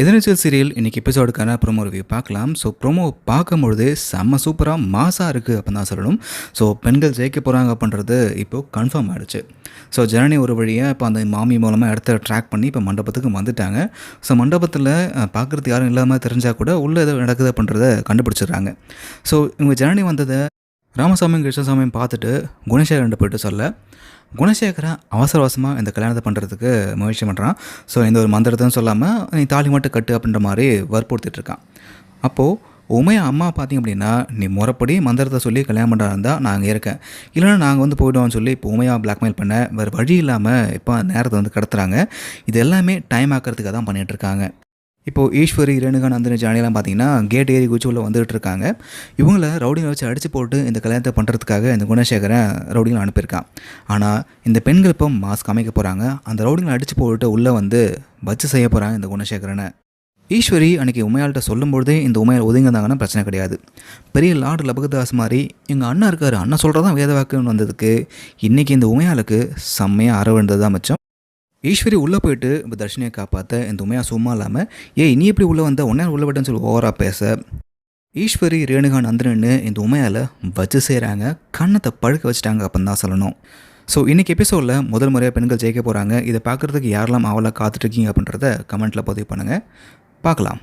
எதிர்நீச்சல் serial இன்னைக்கு எபிசோடுக்கான promo review பார்க்கலாம். ஸோ ப்ரோமோ பார்க்கும்பொழுது செம்ம சூப்பராக மாசாக இருக்குது அப்படின்னு தான் சொல்லணும். ஸோ பெண்கள் ஜெயிக்க போகிறாங்க அப்படின்றது இப்போது கன்ஃபார்ம் ஆகிடுச்சு ஸோ ஜனனி ஒரு வழியாக இப்போ அந்த மாமி மூலமாக இடத்த ட்ராக் பண்ணி இப்போ மண்டபத்துக்கு வந்துட்டாங்க. ஸோ மண்டபத்தில் பார்க்குறது யாரும் இல்லாமல் தெரிஞ்சால் கூட உள்ளே எதுவும் நடக்குது அப்படின்றத கண்டுபிடிச்சிடுறாங்க. ஸோ இவங்க ஜனனி வந்ததை ராமசாமியும் கிருஷ்ணசாமியும் பார்த்துட்டு குணசேகரன் போயிட்டு சொல்ல குணசேகரன் அவசர அவசரமாக இந்த கல்யாணத்தை பண்ணுறதுக்கு முயற்சி பண்ணுறான் ஸோ எந்த ஒரு மந்திரத்தையும் சொல்லாமல் நீ தாலி மட்டும் கட்டு அப்படின்ற மாதிரி வற்புறுத்திட்டுருக்கான் அப்போது உமையா அம்மா பார்த்தீங்க அப்படின்னா நீ முறைப்படி மந்திரத்தை சொல்லி கல்யாணம் பண்ணுறா இருந்தால் நான் அங்கே இருக்கேன். இல்லைன்னா நாங்கள் வந்து போய்டுவோம்னு சொல்லி இப்போ உமையா பிளாக்மெயில் பண்ண வேறு வழி இல்லாமல் இப்போ நேரத்தை வந்து கடத்துகிறாங்க இது எல்லாமே டைம் ஆக்கிறதுக்காக தான் பண்ணிகிட்ருக்காங்க இப்போது ஈஸ்வரி ரேணுகா அந்த ஜானியெல்லாம் பார்த்தீங்கன்னா கேட் ஏறி குச்சி உள்ள வந்துகிட்டு இருக்காங்க இவங்கள ரவுடிங்களை வச்சு அடித்து போட்டு இந்த கல்யாணத்தை பண்ணுறதுக்காக இந்த குணசேகரன் ரவுடிங்களை அனுப்பியிருக்கான். ஆனால் இந்த பெண்கள் இப்போ மாஸ்க் அமைக்க போகிறாங்க அந்த ரவுடிங்களை அடித்து போட்டு உள்ளே வந்து வச்சு செய்ய போகிறாங்க இந்த குணசேகரனை. ஈஸ்வரி அன்றைக்கி உமையாள்கிட்ட சொல்லும்பொழுதே இந்த உமையால் ஒதுங்கினாங்கன்னா பிரச்சனை கிடையாது. பெரிய லார்டு லபகதாஸ் மாதிரி எங்கள் அண்ணா இருக்கார். அண்ணன் சொல்கிறதான் வேத வாக்குன்னு வந்ததுக்கு இன்றைக்கி இந்த உமையாளுக்கு செம்மையாக அறவிழுந்தது தான் மிச்சம். ஈஸ்வரி உள்ளே போயிட்டு இப்போ தர்ஷினியை காப்பாற்ற இந்த உமையா சும்மா இல்லாமல் ஏ நீ எப்படி உள்ளே வந்த? உன்னையால் உள்ளே விட்டேன்னு சொல்லி ஓவராக பேச. ஈஸ்வரி ரேணுகா நந்திரன்னு இந்த உமையால் வச்சு செய்கிறாங்க கண்ணத்தை பழுக்க வச்சுட்டாங்க அப்படின்னு தான் சொல்லணும் ஸோ இன்றைக்கி எபிசோடில் முதல் முறையாக பெண்கள் ஜெயிக்க போகிறாங்க இதை பார்க்குறதுக்கு யாரெல்லாம் அவளாக காத்துட்ருக்கீங்க அப்படின்றத கமெண்ட்டில் பதிவு பண்ணுங்கள் பார்க்கலாம்.